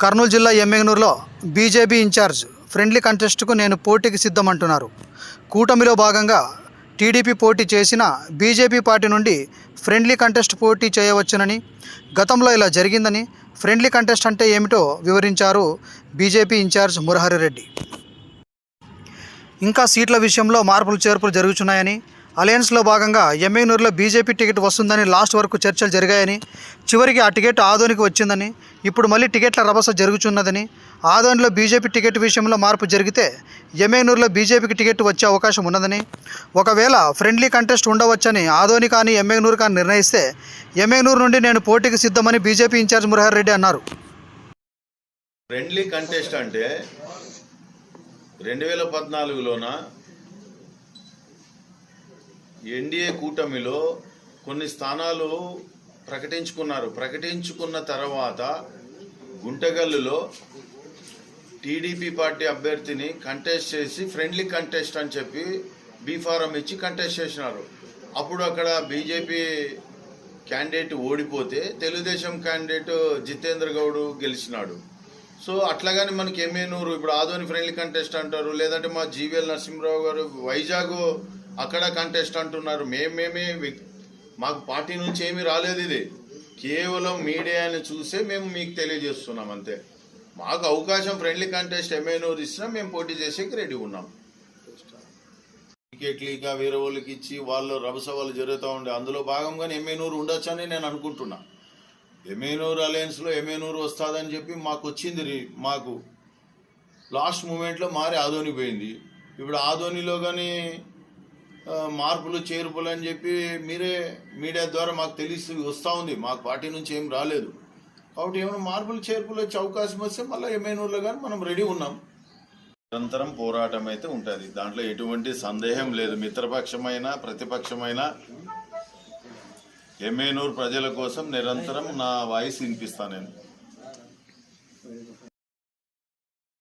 కర్నూలు జిల్లా ఎమ్మెగనూరులో BJP incharge friendly కంటెస్ట్కు నేను పోటీకి సిద్ధమంటున్నారు. కూటమిలో భాగంగా టీడీపీ పోటీ చేసిన బీజేపీ పార్టీ నుండి ఫ్రెండ్లీ కంటెస్ట్ పోటీ చేయవచ్చునని గతంలో ఇలా జరిగిందని ఫ్రెండ్లీ కంటెస్ట్ అంటే ఏమిటో వివరించారు బీజేపీ ఇన్ఛార్జ్ మురహరి రెడ్డి ఇంకా సీట్ల విషయంలో మార్పులు చేర్పులు జరుగుతున్నాయని అలయన్స్లో భాగంగా ఎమ్మెగనూరులో బీజేపీ టికెట్ వస్తుందని లాస్ట్ వరకు చర్చలు జరిగాయని చివరికి ఆ టికెట్ ఆదోనికి వచ్చిందని ఇప్పుడు మళ్ళీ టికెట్ల రభస జరుగుతున్నదని ఆదోనిలో బీజేపీ టికెట్ విషయంలో మార్పు జరిగితే ఎమ్మెగనూరులో బీజేపీకి టికెట్ వచ్చే అవకాశం ఉన్నదని ఒకవేళ ఫ్రెండ్లీ కంటెస్ట్ ఉండవచ్చని ఆదోని కానీ ఎమ్మెగనూరు కానీ నిర్ణయిస్తే ఎమ్మెగనూరు నుండి నేను పోటీకి సిద్ధమని బీజేపీ ఇన్ఛార్జ్ మురహర్ రెడ్డి అన్నారు. ఫ్రెండ్లీ కంటెస్ట్ అంటే రెండు వేల పద్నాలుగులోన ఎన్డీఏ కూటమిలో కొన్ని స్థానాలు ప్రకటించుకున్నారు. ప్రకటించుకున్న తర్వాత గుంటగల్లులో టీడీపీ పార్టీ అభ్యర్థిని కంటెస్ట్ చేసి ఫ్రెండ్లీ కంటెస్ట్ అని చెప్పి బీఫారం ఇచ్చి కంటెస్ట్ చేసినారు. అప్పుడు అక్కడ బీజేపీ క్యాండిడేట్ ఓడిపోతే తెలుగుదేశం క్యాండిడేట్ జితేంద్ర గౌడ్ గెలిచినాడు. సో అట్లాగని మనకి ఎమ్మెనూరు ఇప్పుడు ఆదోని ఫ్రెండ్లీ కంటెస్ట్ అంటారు లేదంటే మా జీవీఎల్ నరసింహరావు గారు వైజాగ్ అక్కడ కంటెస్ట్ అంటున్నారు. మేమేమే మాకు పార్టీ నుంచి ఏమీ రాలేదు ఇది. కేవలం మీడియాని చూసే మేము మీకు తెలియజేస్తున్నాం అంతే. మాకు అవకాశం ఫ్రెండ్లీ కంటెస్ట్ ఎమ్మెనూరు ఇచ్చినా మేము పోటీ చేసేకి రెడీ ఉన్నాం. టికెట్లు ఇంకా వేరే వాళ్ళకి ఇచ్చి వాళ్ళు రభసవాళ్ళు జరుగుతూ ఉండే. అందులో భాగంగానే ఎమ్మెనూరు ఉండొచ్చని నేను అనుకుంటున్నా. ఎమ్మెనూరు అలయన్స్లో ఎమ్మెనూరు వస్తుందని చెప్పి మాకు వచ్చింది మాకు. లాస్ట్ మూమెంట్లో మారి ఆధోని పోయింది. ఇప్పుడు ఆదోనిలో కానీ మార్పులు చేర్పులు అని చెప్పి మీరే మీడియా ద్వారా మాకు తెలిసి వస్తూ ఉంది. మాకు పార్టీ నుంచి ఏం రాలేదు. కాబట్టి ఏమైనా మార్పులు చేర్పులు వచ్చే అవకాశం వస్తే మళ్ళీ ఎమ్మెనూరులో కానీ మనం రెడీ ఉన్నాం. నిరంతరం పోరాటం అయితే ఉంటుంది. దాంట్లో ఎటువంటి సందేహం లేదు. మిత్రపక్షమైన ప్రతిపక్షమైన ఎమ్మెనూరు ప్రజల కోసం నిరంతరం నా వాయిస్ వినిపిస్తాను నేను.